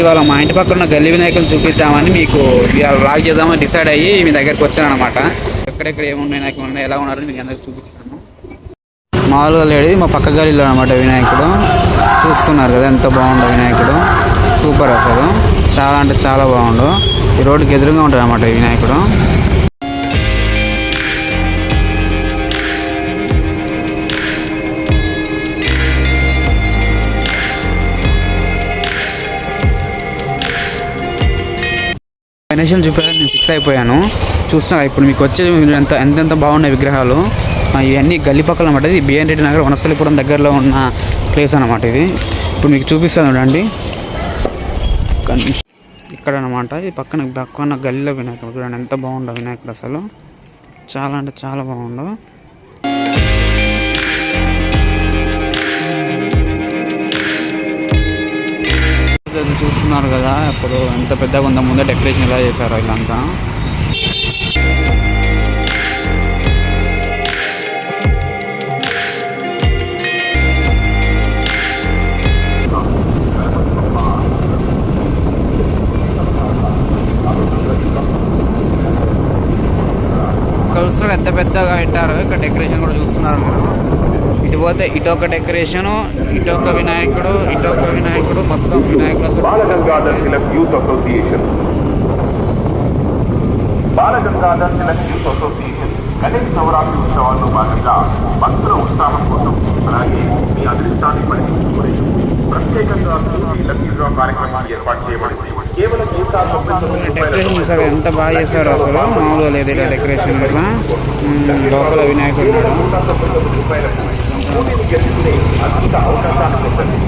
ఇవాళ మా ఇంటి పక్కన ఉన్న గల్లీ వినాయకులు చూపిద్దామని మీకు ఇవాళ వ్లాగ్ చేద్దామని డిసైడ్ అయ్యి మీ దగ్గరికి వచ్చాను అనమాట ఎక్కడెక్కడ ఏమున్నాయి నాకు ఉన్నాయి ఎలా ఉన్నారని మీకు అందరికి చూపిస్తాను. మామూలుగా లేడీ మా పక్క గల్లీలో అనమాట వినాయకుడు. చూస్తున్నారు కదా ఎంత బాగుండు వినాయకుడు. సూపర్ అసలు. చాలా అంటే చాలా బాగుండు. ఈ రోడ్డుకి ఎదురుగా ఉంటుంది అనమాట వినాయకుడు. ఫైనాన్షియల్ చూపించాలని నేను ఫిక్స్ అయిపోయాను. చూస్తున్నా ఇప్పుడు మీకు వచ్చే ఎంత ఎంతెంత బాగున్నాయి విగ్రహాలు. ఇవన్నీ గల్లీ పక్కల అనమాట ఇది బిఎన్ రెడ్డి నగర్ వనస్థలిపురం దగ్గరలో ఉన్న ప్లేస్ అనమాట ఇది. ఇప్పుడు మీకు చూపిస్తాను చూడండి. ఇక్కడ అనమాట ఇది పక్కన పక్కన గల్లీలో వినాయకుడు. చూడండి ఎంత బాగుండో వినాయకుడు అసలు. చాలా అంటే చాలా బాగుండవు చూస్తున్నారు కదా ఇప్పుడు ఎంత పెద్దగా ఉందో ముందే డెకరేషన్ ఎలా చేశారో వీళ్ళంతా ఇక్కడ ఎంత పెద్దగా పెట్టారు ఇక్కడ డెకరేషన్ కూడా చూస్తున్నారు మీరు ఇటు పోతే ఇటు ఒక డెకరేషన్ ఇటు ఒక వినాయకుడు ఇటు ఒక వినాయకుడు మొత్తం వినాయకులతో Balagangadhar Tilak youth association. Balagangadhar Tilak youth association Ganesh Navaratri ఉత్సవాల్లో భాగంగా భక్తుల ఉత్సాహం కోసం అలాగే మీ అదృష్టాన్ని పరీక్షించుకుని ప్రత్యేకంగా కార్యక్రమాన్ని ఏర్పాటు చేయబడింది. డెకరేషన్ చూసారు? ఎంత బాగా చేశారు అసలు? మామూలుగా లేదు డెకరేషన్ ఉమ్, లోపల వినాయకుడు పోటీలు నూట తొంభై అద్భుత అవకాశాన్ని పొందండి